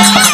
எங்கள்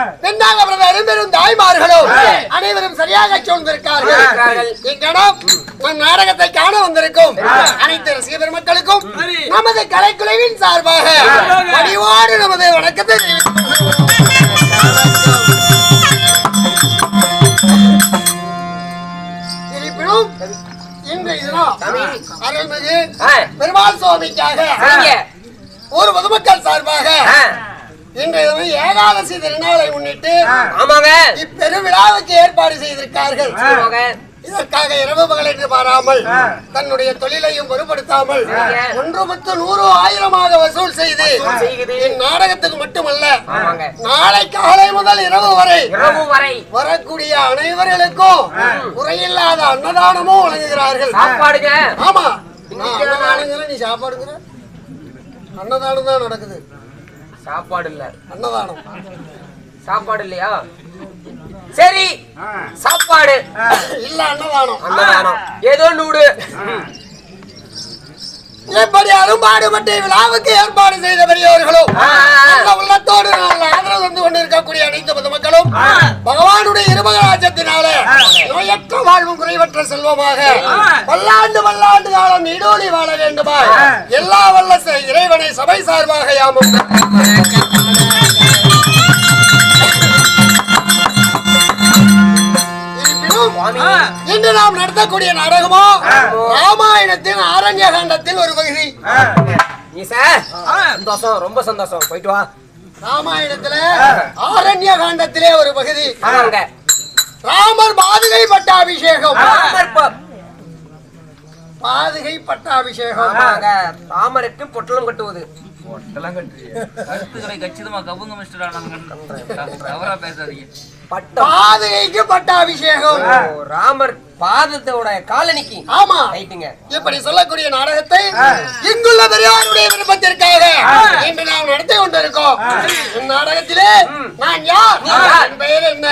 பொம்மர்களும் பெண்ணாகபிரத அரும்பெரும் தாய்மார்களும் அனைவரும் சரியாக சூழ்ந்திருக்கார்கள். இக்கணம் நம் நாடகத்தை காண வந்திருக்கும் அனைத்து ரசிக பெருமக்களுக்கும் நமது கலைக்குழுவின் சார்பாக பணிவோடு நமது வணக்கத்தை இருப்பினும் அருள்மிகு. பெருமாள் சுவாமிக்காக ஒரு பொதுமக்கள் சார்பாக இன்றைய தினம் ஏகாதசி திருநாளை முன்னிட்டு ஆமாங்க. இப்பெருவிழாவுக்கு ஏற்பாடு செய்திருக்கார்கள் இதற்காக இரவு பகல் என்று பாராமல் தன்னுடைய தொழிலையும் பொருட்படுத்தாமல் ஒன்று பத்து நூறு ஆயிரமாக வசூல் செய்து செய்குது. என் நாடகத்துக்கு மட்டுமல்ல ஆமாங்க. நாளை காலை முதல் இரவு வரை இரவு வரை வரக்கூடிய அனைவர்களுக்கும் குறையில்லாத அன்னதானமும் வழங்குகிறார்கள். சாப்பாடுங்க. ஆமா. நீ சாப்பாடுங்கிற அன்னதானம் தான் நடக்குது. சாப்பாடு இல்ல அன்னதானம். சாப்பாடு இல்லையா சரி சாப்பாடு. இல்ல அன்னதானம். அன்னதானம். ஏதோ நூடு இப்படி அரும்பாடுபட்டு விழாவுக்கு ஏற்பாடு செய்த பெரியவர்களும் உள்ளத்தோடு நாங்கள் ஆதரவு தந்து கொண்டிருக்கக்கூடிய அனைத்து பொதுமக்களும் பகவானுடைய இருமகராஜத்தினால நோயற்ற வாழ்வும் குறைவற்ற செல்வமாக பல்லாண்டு பல்லாண்டு காலம் நீடோடி வாழ வேண்டுமா? எல்லா வல்ல இறைவனை சபை சார்பாக யாமும். இன்று நாம் நடத்தக்கூடிய நாடகமோ ராமாயணத்தின் ஆரண்ய காண்டத்தில் ஒரு பகுதி. நீ சார். சந்தோஷம் ரொம்ப சந்தோஷம். போயிட்டு வா. ராமாயணத்துல ஆரண்ய காண்டத்திலே ஒரு பகுதி. ராமர் பாதுகை பட்டாபிஷேகம். ராமர் ப- பாதுகை பட்டாபிஷேகம். ஆமாங்க. ராமருக்கு பொட்டலம் கட்டுவது. கருத்துக்களை கச்சிதமா கவுங்க மிஸ்டர் ஆனந்தன் தவறா பேசாதீங்க. பட்டம் பாதுகைக்கு பட்டாபிஷேகம். ஓ, ராமர் பாதத்தோட காலனிக்கு. ஆமா. ரைட்டுங்க. இப்படி சொல்லக்கூடிய நாடகத்தை இங்குள்ள பெரியாருடைய விருப்பத்திற்காக இன்று நாம் நடத்தி கொண்டிருக்கோம். இந்நாடகத்திலே நான் யார்? யார்? என் பெயர் என்ன?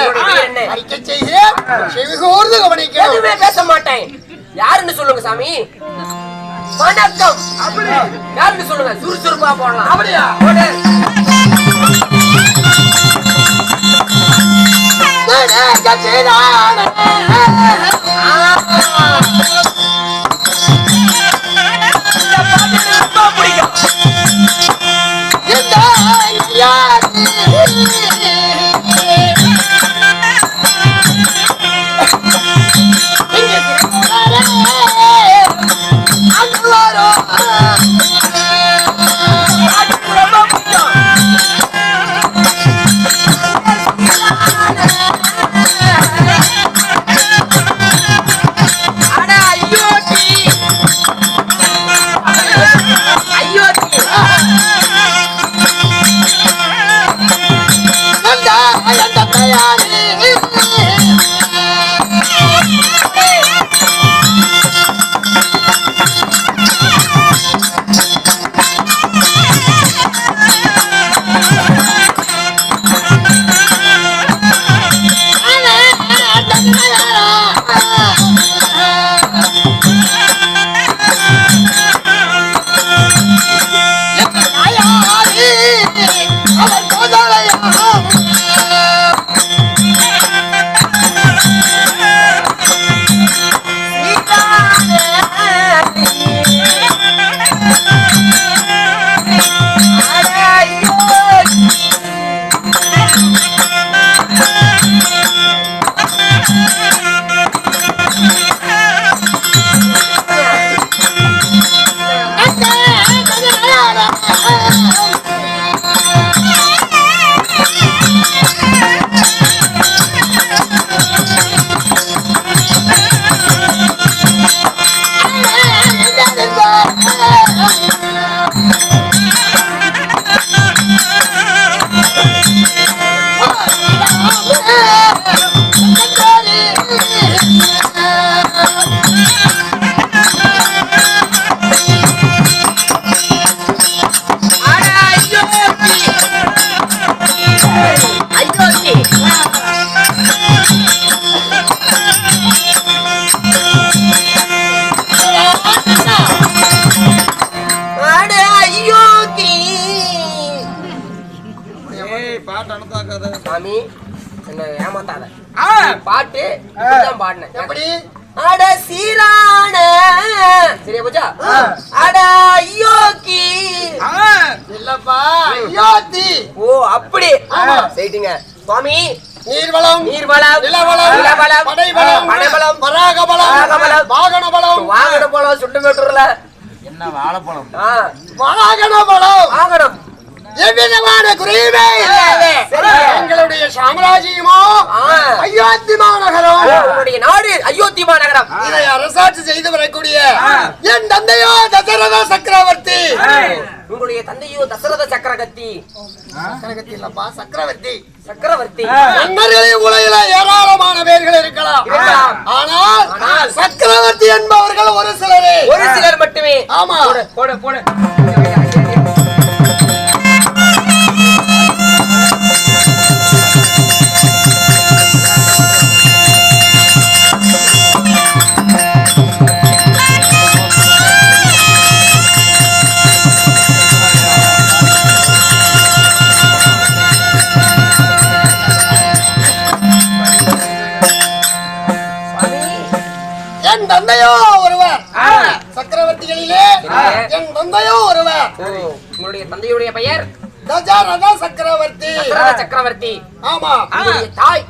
அறிக்கை செய்கிறேன் செவிகூர்ந்து பேச மாட்டேன். யாருன்னு சொல்லுங்க சாமி. வணக்கம். யாருன்னு சொல்லுங்க? சுறுசுறுப்பா போடலாம். அப்படியா? பாட்டு சாமி என்ன ஏமாத்தாத. பாட்டு பாடினேன். எப்படி? அட சீரான சரியா போச்சா? அட ஐயோக்கி இல்லப்பா. ஐயோத்தி ஓ அப்படி. ஆமா. சரிட்டுங்க சுவாமி நீர்வளம். நீர்வளம் நிலவளம். நிலவளம் பராகபலம். பராகபலம், வாகன பலம் வாகன போலம் சுட்டு மேட்டூர்ல என்ன வாழைப்பழம்? ஆ, வாகன பலம் வாகனம். எவ்விதமான குறையுமே. எங்களுடைய சாம்ராஜ்யமோ. அயோத்தி மாநகரம் உங்களுடைய நாடு அயோத்தி மாநகரம் இதை அரசாட்சி செய்து வரக்கூடிய என் தந்தையோ தசரத சக்கரவர்த்தி. உங்களுடைய தந்தையோ தசரத சக்கரவர்த்தி சக்கரவர்த்தி இல்லப்பா சக்கரவர்த்தி. சக்கரவர்த்தி. மன்னர்களின் உலகில ஏராளமான பேர்கள் இருக்கலாம். ஆனால் சக்கரவர்த்தி என்பவர்கள் ஒரு சிலரே. ஒரு சிலர் மட்டுமே. ஆமா. போடு போடு போடு. உங்களுடைய தந்தையுடைய பெயர் சக்கரவர்த்தி. சக்கரவர்த்தி. ஆமா. தாய்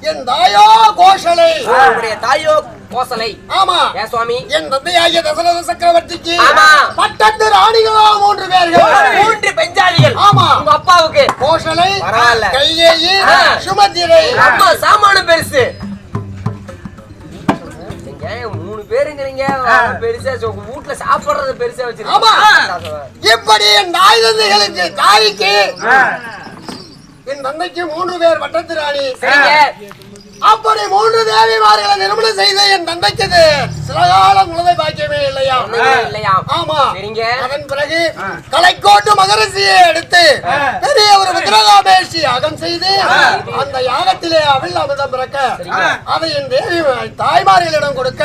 என் தாயோ கோஷலை. உங்களுடைய தாயோ கோசலை ஆமா. ஏன் சுவாமி? என் தந்தையாகிய தசரத சக்கரவர்த்திக்கு ஆமா. பட்டத்து ராணிகளோ மூன்று பேர்கள். மூன்று பெஞ்சாலிகள். ஆமா. உங்க அப்பாவுக்கு. கோஷலை பரவாயில்ல. கையேயி. சுமதிரை அம்மா சாமான பெருசு. மூணு பேருங்கிறீங்க. பெருசா வீட்டுல சாப்பிடுறது பெருசா. வச்சிருக்கீங்க. இப்படி தாய் தந்தைகளுக்கு தாய்க்கு என் தந்தைக்கு மூன்று பேர் பட்டத்து ராணி. அப்படி மூன்று தேவிமார்களை நிறுவனம் செய்த என் தந்தைக்கு இது சில காலம் குழந்தை பாக்கியமே இல்லையா? இல்லையா? ஆமா. அதன் பிறகு கலைக்கோட்டு மகரிஷியை எடுத்து பெரிய ஒரு விக்கிரகாமேஷி யாகம் செய்து அந்த யாகத்திலே அவிழ் அமிர்தம் பிறக்க அதை என் தேவி தாய்மார்களிடம் கொடுக்க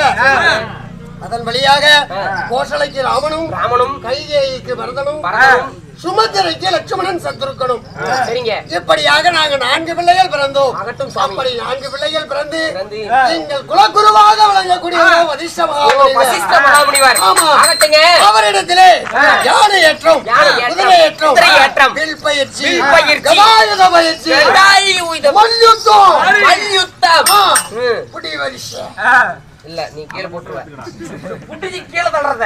அதன் வழியாக கோசலைக்கு ராமனும் ராமனும் கைகேயிக்கு பரதனும் சுமந்திரைக்கு லட்சுமணன் சத்துருக்கனும் சரிங்க. இப்படியாக நாங்க நான்கு பிள்ளைகள் பிறந்தோம். அப்படி நான்கு பிள்ளைகள் பிறந்து எங்கள் குலகுருவாக விளங்கக்கூடிய அவரிடத்திலே யானை ஏற்றம் குதிரை ஏற்றம் ஏற்றம், வில் பயிற்சி கதாயுத பயிற்சி மல்யுத்தம். மல்யுத்தம். புடி வரிசை. இல்ல நீ கீழே போட்டுருவ. புட்டிச்சு கீழே தள்ளுறத.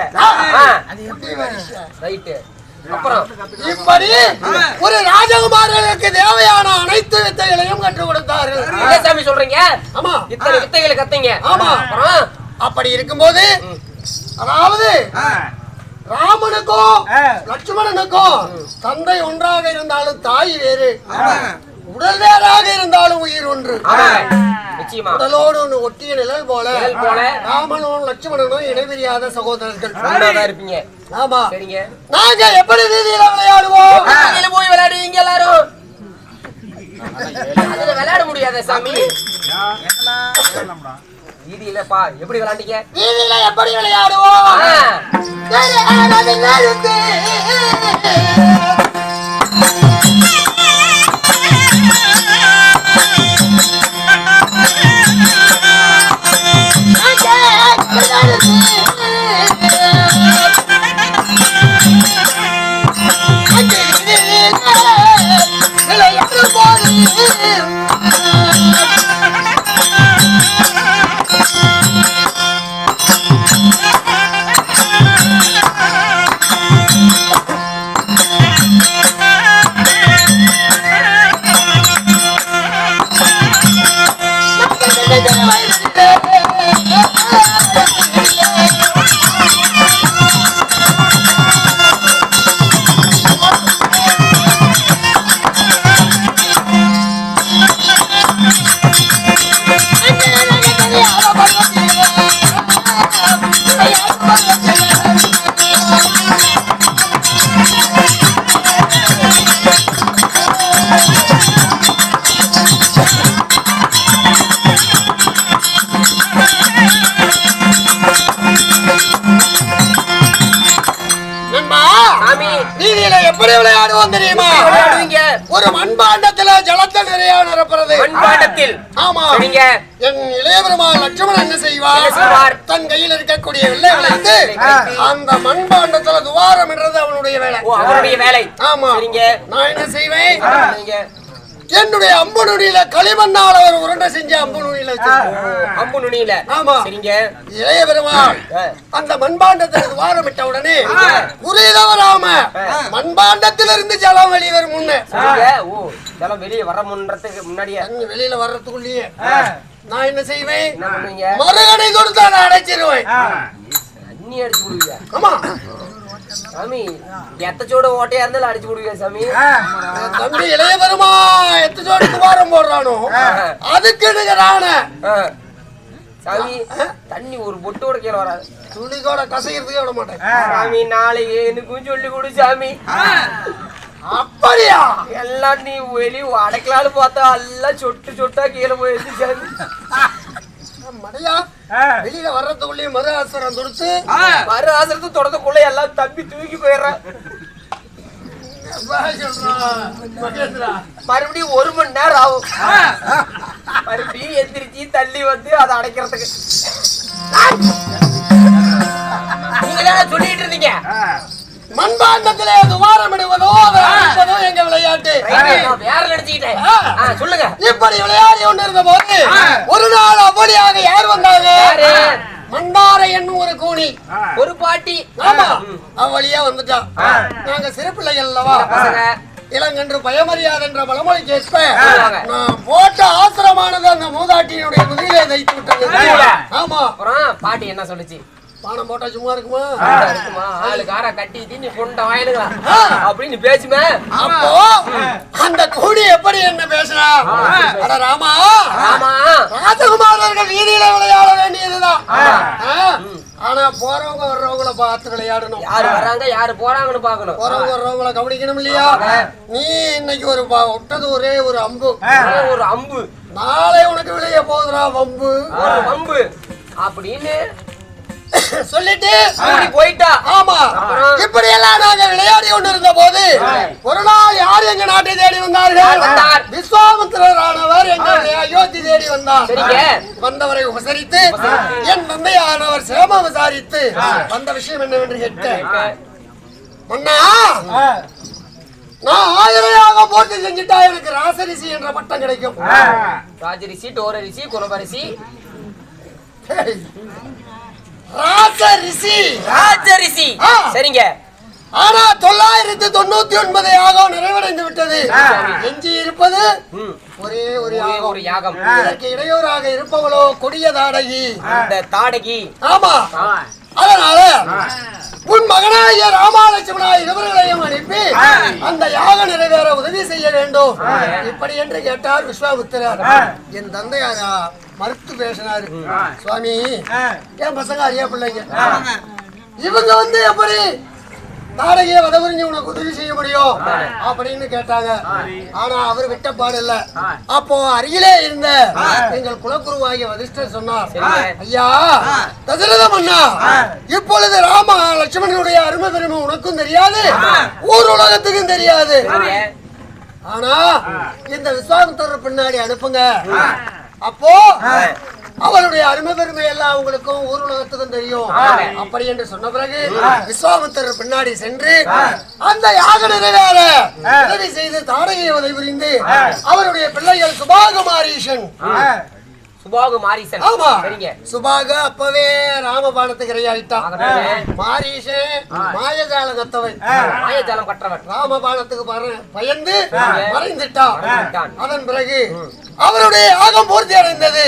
ரைட்டு. இப்படி ஒரு ராஜகுமாரர்களுக்கு தேவையான அனைத்து வித்தைகளையும் கற்றுக் கொடுத்தார்கள். சாமி சொல்றீங்க? ஆமா. இத்தனை வித்தைகளை கத்தீங்க. ஆமா. அப்புறம் அப்படி இருக்கும்போது அதாவது ராமனுக்கும் லட்சுமணனுக்கும் தந்தை ஒன்றாக இருந்தாலும் தாய் வேறு. உடல் வேறாக இருந்தாலும் உயிர் ஒன்று. உடலோடு ஒன்று ஒட்டிய நிழல் போல போல. ராமனும் லட்சுமணனும் இணைபிரியாத சகோதரர்கள் இருப்பீங்க. ஆமா. சரிங்க. நாங்க எப்படி வீதியில விளையாடுவோம்? வெளியில போய் விளையாடுவீங்க எல்லாரும்? அதுல விளையாட முடியாத சாமி. வீதியிலப்பா எப்படி விளையாண்டீங்க? வீதியில எப்படி விளையாடுவோம்? ஆ. 嗯 嗯 வீதியில எப்படி விளையாடுவோம் தெரியுமா? ஒரு மண்பாண்டத்துல ஜலத்தில் நிறைய நிரப்புறது. மண்பாண்டத்தில். ஆமா. சரிங்க என் இளையபெருமான் லட்சுமணன் என்ன செய்வார்? தன் கையில் இருக்கக்கூடிய வில்லைகளை எடுத்து அந்த மண்பாண்டத்துல துவாரம் என்றது அவனுடைய வேலை. ஓ அவருடைய வேலை. ஆமா. நான் என்ன செய்வேன்? நீங்க என்னுடைய அம்பு நுனியில களிமண்ணால ஒரு உருண்டை செஞ்சு அம்பு நுனியில. அம்பு நுனியில ஆமா. சரிங்க. இளைய பெருமாள். அந்த மண்பாண்டத்தை துவாரமிட்ட உடனே குறிதவராம மண்பாண்டத்திலிருந்து ஜலம் வெளிவரும் முன்ன. சரிங்க. ஓ இதெல்லாம் வெளியே வர முன்றதுக்கு முன்னாடியே. தண்ணி வெளியில வர்றதுக்குள்ளேயே. நான் என்ன செய்வேன்? மறுகடை கொடுத்து அதை அடைச்சிருவேன். தண்ணி அடிச்சு ஆமா. சாமி எத்தச்சோட ஓட்டையா இருந்தாலும் அடிச்சு விடுவீங்க சாமி? தம்பி இளைய பெருமா எத்து ஜோடி துவாரம் போடுறானோ? அதுக்கு நிகரான ஆ. சாமி தண்ணி ஒரு பொட்டோட கீழே வராது. துளி கூட கசைக்கிறதுக்கே விட மாட்டேன். சாமி நாளைக்கு எனக்கும் சொல்லி கொடு சாமி. அப்படியா? எல்லாம் நீ வெளிய அடைக்கலான்னு பார்த்தா எல்லாம் சொட்டு சொட்டா கீழே போயிடுச்சு சாமி. மடையா? வெளியில வர்றதுக்குள்ளேயே மறு ஆசிரம் கொடுத்து மறு ஆசிரத்து தொடர்ந்துக்குள்ள எல்லாம் தம்பி தூக்கி போயிடுறான். மறுபடியும் ஒரு மணி நேரம் ஆகும். மறுபடியும் எந்திரிச்சு தள்ளி வந்து அதை அடைக்கிறதுக்கு. நீங்களே சொல்லிட்டு இருந்தீங்க? மண்பாண்டத்திலே துவாரம் இடுவதோ அதை அடிப்பதோ எங்க விளையாட்டு. வேற நினைச்சுக்கிட்டேன் சொல்லுங்க. இப்படி விளையாடி கொண்டிருந்த போது ஒரு நாள் அவ்வளியாக யார் வந்தாங்க? மண்டார என்னும் ஒரு கூனி. ஒரு பாட்டி. ஆமா. அவ்வளியா வந்துட்டான். நாங்க சிறு பிள்ளைகள் அல்லவா இளங்கன்று பயமறியாது என்ற பழமொழிக்கு ஏற்ப. நான் போட்ட ஆசிரமானது அந்த மூதாட்டியினுடைய முதுகிலே தைத்து விட்டது? ஆமா. அப்புறம் பாட்டி என்ன சொல்லுச்சு? பானம் போட்டா சும்மா இருக்குமா? இருக்குமா? ஆளு கார கட்டி தீனி கொண்ட வாயிலுங்களா ஆ. அப்படின்னு பேசுமே. அப்போ அந்த கூடி எப்படி என்ன பேசுறா? அட ராமா. ஆமா. ராஜகுமாரர்கள் வீதியில விளையாட வேண்டியதுதான்? ஆனா போறவங்க வர்றவங்கள பார்த்து விளையாடணும். யாரு வராங்க யாரு போறாங்கன்னு பாக்கணும் போறவங்க வர்றவங்கள கவனிக்கணும் இல்லையா? நீ இன்னைக்கு ஒரு விட்டது ஒரே ஒரு அம்பு. ஒரு அம்பு. நாளை உனக்கு விளைய போகுதுடா வம்பு. ஒரு அம்பு அப்படின்னு சொல்லிட்டு போயிட்டா. ஆமா. இப்படி எல்லாம் நாங்க விளையாடி கொண்டிருந்த போது ஒரு நாள் யார் எங்க நாட்டை தேடி வந்தார்கள்? வந்தார்? விஸ்வாமித்திரரானவர் எங்களுடைய அயோத்தி தேடி வந்தார். வந்தவரை உபசரித்து என் தந்தையானவர் சேம விசாரித்து வந்த விஷயம் என்னவென்று கேட்க. மன்னா நான் ஆயிரையாக போட்டு செஞ்சுட்டா எனக்கு ராசரிசி என்ற பட்டம் கிடைக்கும். ராஜரிசி டோரரிசி குணபரிசி ராஜரிசி ஆ. சரிங்க. ஆனா தொள்ளாயிரத்தி தொண்ணூத்தி ஒன்பது யாகம் நிறைவடைந்து விட்டது. எஞ்சி இருப்பது. ஒரே ஒரு ஒரே யாகம். இதற்கு இடையூறாக இருப்பவளோ கொடிய தாடகி. இந்த தாடகி. ஆமா. அதனால உன் மகனாகிய ராமாலட்சுமணா இருவர்களையும் அனுப்பி அந்த யாகம் நிறைவேற உதவி செய்ய வேண்டும். இப்படி என்று கேட்டார் விஸ்வாமித்திரர் என் தந்தையாரா மறுத்து பேசினாரு. சுவாமி என் பசங்க அறியா பிள்ளைங்க? இவங்க வந்து எப்படி நாடகிய வதவறிஞ்சு உனக்கு உதவி செய்ய முடியும்? அப்படின்னு கேட்டாங்க. ஆனா அவர் விட்ட பாடு இல்ல அப்போ அருகிலே இருந்த எங்கள் குலக்குருவாகிய வதிஷ்டர் சொன்னார். ஐயா தசரத மன்னா இப்பொழுது ராம லட்சுமணனுடைய அருமை பெருமை உனக்கும் தெரியாது ஊர் உலகத்துக்கும் தெரியாது. ஆனா இந்த விஸ்வாமித்திரர் பின்னாடி அனுப்புங்க. அப்போ அவருடைய அருமை பெருமை எல்லாம் அவங்களுக்கும் ஊர் உலகத்துக்கும் தெரியும். அப்படி என்று சொன்ன பிறகு விஸ்வாமித்திரர் பின்னாடி சென்று அந்த யாக நிறைவேற. உதவி செய்து தாடகையை உதவி புரிந்து அவருடைய பிள்ளைகள் சுபாகுமாரீஷன். சுபாகு மாரிசன். ஆமா. சரிங்க. சுபாக அப்பவே ராமபாணத்துக்கு இரையாயிட்டான் ஆகட்டுங்க. மாரீஷன் மாயஜால கத்தவன் மாயஜாலம் கற்றவன். ராமபாணத்துக்கு பயந்து மறைந்துட்டான். அதன் பிறகு அவருடைய யாகம் பூர்த்தி அடைந்தது.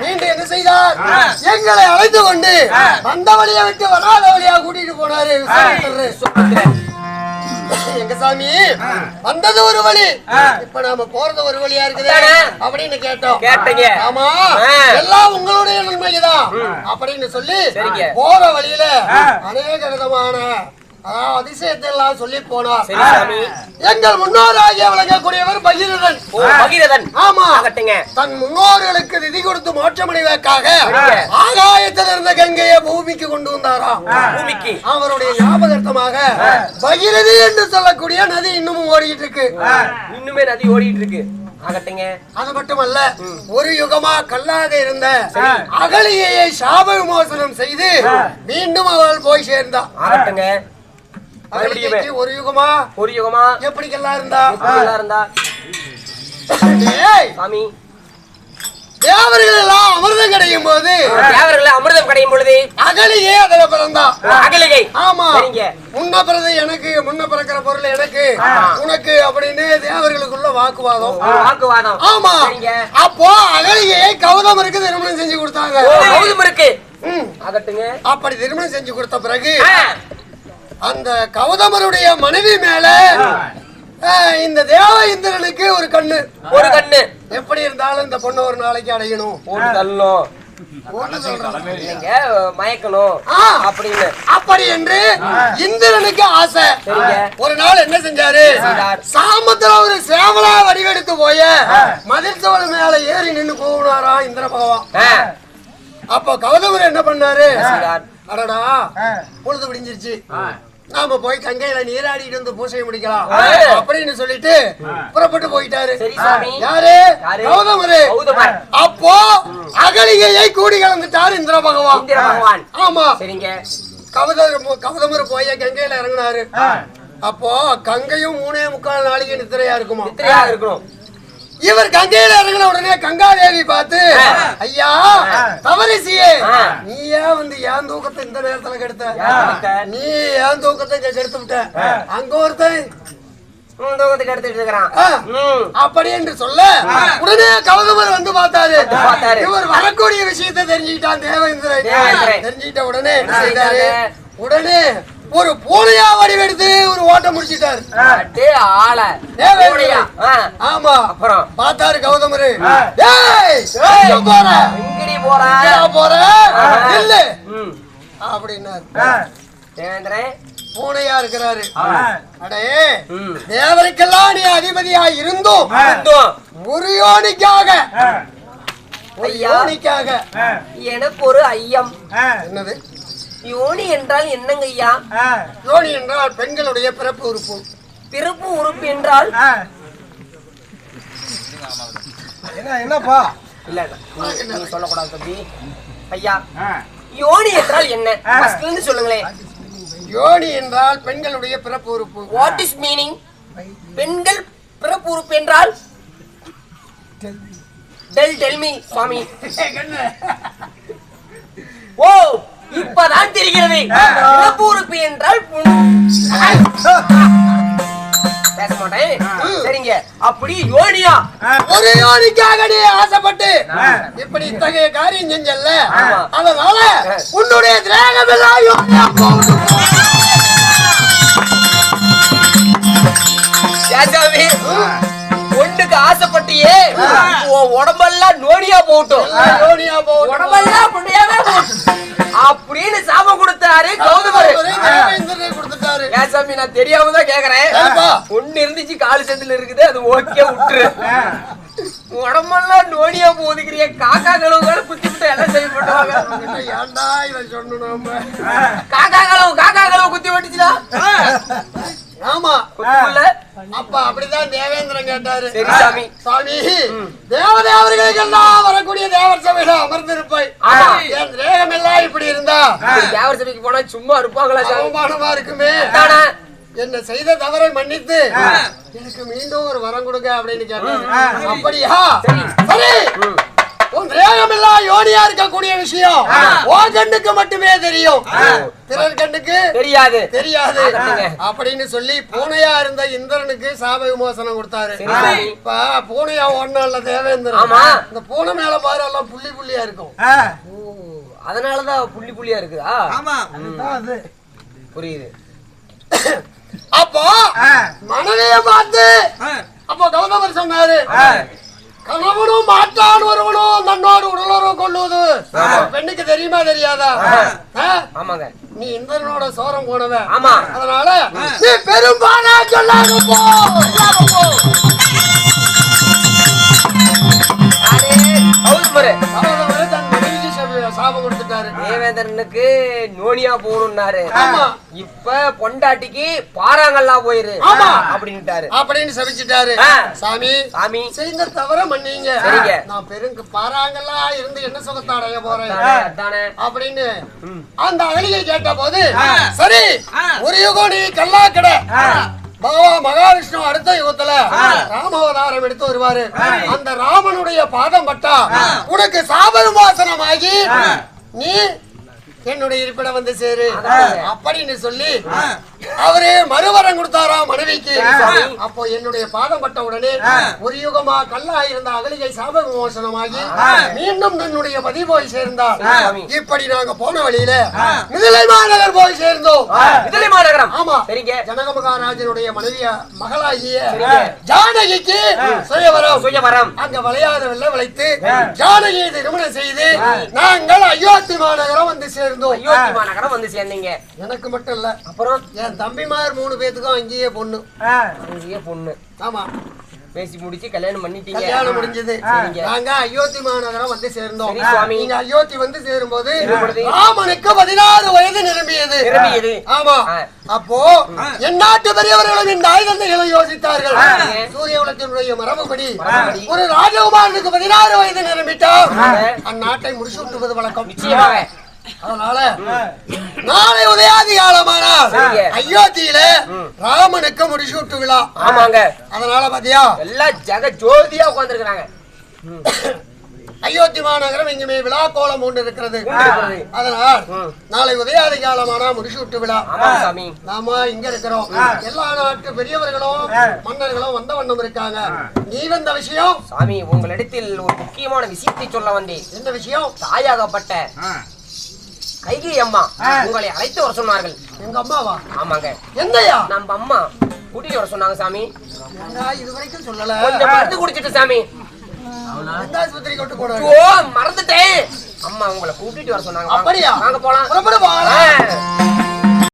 மீண்டும் என்ன செய்தார்? எங்களை அழைத்து கொண்டு வந்த வழியை விட்டு வராத வழியா கூட்டிட்டு போனாரு. எங்க சாமி வந்தது ஒரு வழி. இப்ப நாம போறது ஒரு வழியா இருக்குது? அப்படின்னு கேட்டோம். கேட்டீங்க. ஆமா. எல்லாம் உங்களுடைய நன்மைதான் அப்படின்னு சொல்லி. போற வழியில அநேக விதமான அதிசயத்தை எல்லாம் சொல்லி போனார் எங்கள் முன்னோராகிய விளங்கக்கூடியவர் பகீரதன். பகீரதன். ஆமா. தன் முன்னோர்களுக்கு நிதி கொடுத்து மோட்சமடைவதற்காக. ஆகாயத்தில் இருந்த கங்கையை பூமிக்கு கொண்டு வந்தாராம் பூமிக்கு. அவருடைய ஞாபகார்த்தமாக பகிரதி என்று சொல்லக்கூடிய நதி இன்னமும் ஓடிட்டு இருக்கு இன்னுமே நதி ஓடிட்டு இருக்கு ஆகட்டுங்க. அது மட்டுமல்ல ஒரு யுகமா கல்லாக இருந்த அகலியை சாப விமோசனம் செய்து மீண்டும் அவள் போய் சேர்ந்தாள் ஆகட்டுங்க. ஒரு யுகமா? ஒரு யுகமா? எப்படி கல்லா இருந்தா எப்படிலாம் இருந்தா? சாமி. தேவர்கள் எல்லாம் அமிர்தம் கிடைக்கும் போது தேவர்கள் அமிர்தம் கிடையும் பொழுது அதுல பிறந்தா. அகலிகை. ஆமா. முன்ன பிறகு எனக்கு முன்ன பிறக்கிற பொருள் எனக்கு உனக்கு அப்படின்னு தேவர்களுக்குள்ள வாக்குவாதம். வாக்குவாதம். ஆமா. அப்போ அகலிகையை கௌதமருக்கு திருமணம் செஞ்சு கொடுத்தாங்க. ஓ, கௌதம் இருக்கு. ம். ஆகட்டுங்க. அப்படி திருமணம் செஞ்சு கொடுத்த பிறகு அந்த கௌதமருடைய மனைவி மேல இந்த தேவ இந்திரனுக்கு ஒரு கண்ணு. ஒரு கண்ணு. எப்படி இருந்தாலும் இந்த பொண்ணு ஒரு நாளைக்கு அடையணும். போட்டு தள்ளணும். மயக்கணும். அப்படின்னு. அப்படி என்று இந்திரனுக்கு ஆசை. ஒரு நாள் என்ன செஞ்சாரு? சாமத்துல ஒரு சேவலா வடிவெடுத்து போய மதில் சோழ மேல ஏறி நின்னு போனாரா இந்திர பகவான்? அப்ப கௌதமர் என்ன பண்ணாரு? அடடா பொழுது விடிஞ்சிருச்சு. நாம போய் கங்கையில நீராடிட்டு வந்து பூசை முடிக்கலாம். அப்படின்னு சொல்லிட்டு புறப்பட்டு போயிட்டாரு. சரி சாமி. யாரு? கௌதமரு. கௌதமர். அப்போ அகலிகையை கூடி கலந்துட்டாரு இந்திர பகவான். இந்திர பகவான். ஆமா. சரிங்க. கவதர் கவதமர் போய் கங்கையில இறங்கினாரு. அப்போ கங்கையும் மூணே முக்கால் நாளைக்கு நித்திரையா இருக்குமா? நித்திரையா இருக்கணும். இவர் கங்கையில இறங்கின உடனே கங்காதேவி பார்த்து ஐயா தவறிசியே. நீ ஏன் வந்து ஏன் தூக்கத்தை இந்த நேரத்துல கெடுத்த? நீ ஏன் தூக்கத்தை கெடுத்து விட்ட அங்க ஒருத்தன் தூக்கத்துக்கு எடுத்துட்டு இருக்கிறான். அப்படி என்று சொல்ல உடனே கௌதமர் வந்து பார்த்தாரு. இவர் வரக்கூடிய விஷயத்தை தெரிஞ்சுக்கிட்டான் தேவேந்திரன். தெரிஞ்சுக்கிட்ட உடனே? உடனே ஒரு பூனையா வடிவெடுத்து ஒரு ஓட்டம் முடிச்சிட்டாரு. ஆமா. அப்புறம்? பார்த்தாரு கௌதமரு. போற. போறா. இல்லு. அப்படின்னாரு. பூனையா இருக்கிறாரு. அடே. தேவருக்கெல்லாம் நீ அதிபதியா இருந்தும் இருந்தோம். ஒரு யோனிக்காக ஒரு ஐயா. எனக்கு ஒரு ஐயம். என்னது? யோனி என்றால் என்னங்க ஐயா யோனி என்றால் பெண்களுடைய பிறப்பு உறுப்பு. பிறப்பு உறுப்பு என்றால்? என்னப்பா? இல்ல நீ சொல்லக்கூடாது தம்பி. ஐயா யோனி என்றால் என்ன? ஃபர்ஸ்ட்ல இருந்து சொல்லுங்களேன். யோனி என்றால் பெண்களுடைய பிறப்பு உறுப்பு. வாட் இஸ் மீனிங் பெண்கள் பிறப்பு உறுப்பு என்றால்? Tell tell me Swami. ஓ இப்பதான் தெரிகிறது. உறுப்பு என்றால் பேச மாட்டேன். சரிங்க. அப்படி யோனியா ஒரு யோனிக்காக நீ ஆசைப்பட்டு இப்படி இத்தகைய காரியம் செஞ்சல்ல. அதனால உன்னுடைய திரேகம் எல்லாம் யோனியா போகணும் பொண்ணுக்கு ஆசைப்பட்டியே உடம்பெல்லாம் நோனியா போகட்டும். யோனியா போகணும் உடம்பெல்லாம் புண்ணியாவே போகட்டும். அப்படின்னு சாபம் கொடுத்தாரு கௌதமர். கொடுத்துட்டாரு. ஏசாமி நான் தெரியாம தான் கேக்குறேன்? ஒண்ணு இருந்துச்சு காலு செத்துல இருக்குது அது ஓகே விட்டுரு உடம்பெல்லாம் நோனியா போகுதுக்கிறிய காக்கா கழுவுகளை குத்தி விட்டு எல்லாம் செய்ய அவன்கிட்ட ஏன்டா இதை காக்கா கழுவு காக்கா கழுவு குத்தி விட்டுச்சுன்னா ஆமா. அப்ப அப்படிதான் தேவேந்திரன் கேட்டாரு. சரி சாமி. சாமி தேவதேவர்களுக்கெல்லாம் வரக்கூடிய தேவர் சபையில அமர்ந்திருப்பாய் ஆமா. என் தேகம் எல்லாம் இப்படி இருந்தா? தேவர் சபைக்கு போனா சும்மா இருப்பாங்களா சாமி? அவமானமா இருக்குமே. என்ன செய்த தவறை மன்னித்து எனக்கு மீண்டும் ஒரு வரம் கொடுங்க அப்படின்னு கேட்டாரு. அப்படியா? சரி. எல்லாம் யோனியா இருக்கக்கூடிய விஷயம். உன் கண்ணுக்கு மட்டுமே தெரியும். பிறர் கண்ணுக்கு தெரியாது. தெரியாது. அப்படின்னு சொல்லி பூனையா இருந்த இந்திரனுக்கு சாப விமோசனம் கொடுத்தாரு. இப்ப பூனையா ஒண்ணும் இல்ல தேவேந்திரன். ஆமா. இந்த பூனை மேல பாரு எல்லாம் புள்ளி புள்ளியா இருக்கும். ஓ, அதனாலதான் புள்ளி புள்ளியா இருக்குதா? புரியுது. அப்போ மனைவிய பார்த்து அப்போ கௌதமர் சொன்னாரு கணவனும் மாற்றான் ஒருவனும் தன்னோடு உடலுறவு கொள்ளுவது. பெண்ணுக்கு தெரியுமா தெரியாதா? ஆமாங்க. நீ இந்திரனோட சோரம் போனவ ஆமா. அதனால நீ பெரும்பாலா சொல்லாத போ. தேவேந்திரனுக்கு நோனியா போகணும்னாரு. ஆமா. இப்ப பொண்டாட்டிக்கு பாறாங்கல்லா போயிரு. அப்படின்ட்டாரு. அப்படின்னு சபிச்சிட்டாரு. சாமி. சாமி. செய்த தவிர மன்னிங்க. சரிங்க. நான் பெருங்கு பாறாங்கல்லா இருந்து என்ன சுகத்தை அடைய போறேன். அப்படின்னு அந்த அகலிகை கேட்ட போது சரி ஒரு யுகம் நீ கல்லா கடை. பாபா மகாவிஷ்ணு அடுத்த யுகத்துல ராமவதாரம் எடுத்து வருவாரு. அந்த ராமனுடைய பாதம் பட்டா உனக்கு சாப விமோசனமாகி நீ என்னுடைய இருப்பிடம் வந்து சேரு. அப்படின்னு சொல்லி அவரு மறுவரம் கொடுத்தாராம் மனைவிக்கு? அப்போ என்னுடைய பாதம் பட்ட உடனே ஒரு யுகமா கல்லா இருந்த அகலிகை சாப விமோசனமாகி மீண்டும் தன்னுடைய பதி போய் சேர்ந்தார். இப்படி நாங்க போன வழியில மிதிலை மாநகர் போய் சேர்ந்தோம். மிதிலை மாநகரம். ஆமா. சரிங்க. ஜனக மகாராஜனுடைய மனைவிய மகளாகிய. ஜானகிக்கு சுயவரம். சுயவரம். அங்க விளையாத வெள்ள விளைத்து ஜானகியை திருமணம் செய்து நாங்கள் அயோத்தி மாநகரம் வந்து சேர்ந்தோம். அயோத்தி மாநகரம் வந்து சேர்ந்தீங்க. எனக்கு மட்டும் இல்ல. அப்புறம்? என் தம்பிமார் மூணு பேத்துக்கும் அங்கேயே பொண்ணு. அங்கேயே பொண்ணு. ஆமா. பேசி முடிச்சு கல்யாணம் பண்ணிட்டீங்க. கல்யாணம் முடிஞ்சது. நாங்க அயோத்தி மாநகரம் வந்து சேர்ந்தோம். நீங்க அயோத்தி வந்து சேரும்போது சேரும்பொழுது ராமனுக்கு பதினாறு வயது நிரம்பியது. நிரம்பியது. ஆமா. அப்போ என் நாட்டு பெரியவர்களும் இந்த ஆயுதங்களை யோசித்தார்கள். ஆ. சூரிய குலத்தினுடைய மரபுபடி. ஒரு ராஜகுமாரனுக்கு பதினாறு வயது நிரம்பிட்டா. அந்நாட்டை முடிசூட்டுவது வழக்கம். நிச்சயமாக. அதனால நாளை உதயாதி காலமானால் சரிங்க. அயோத்தியில ராமனுக்கு முடிசூட்டு விழா. ஆமாங்க. அதனால பாத்தியா? எல்லாம் ஜெக ஜோதியா உட்கார்ந்துருக்காங்க அயோத்தி மாநகரம் எங்குமே விழா கோலம் கொண்டு இருக்கிறது. அதனால். நாளை உதயாதி காலமானா முடிசூட்டு விழா. நாம இங்க இருக்கிறோம். எல்லா நாட்டு பெரியவர்களும் மன்னர்களும் வந்த வண்ணம் இருக்காங்க. நீ வந்த விஷயம்? சாமி உங்களிடத்தில் ஒரு முக்கியமான விஷயத்தை சொல்ல வந்தேன். என்ன விஷயம்? தாயாகப்பட்ட கைகை அம்மா. உங்களை அழைத்து வர சொன்னார்கள். எங்க அம்மாவா? ஆமாங்க. எந்தையா? நம்ம அம்மா கூட்டிட்டு வர சொன்னாங்க சாமி. இது வரைக்கும் சொல்லல. கொஞ்சம் மருந்து குடிச்சிட்டு சாமி. மறந்துட்டேன். அம்மா உங்களை கூட்டிட்டு வர சொன்னாங்க. அப்படியா? வாங்க போலாம்.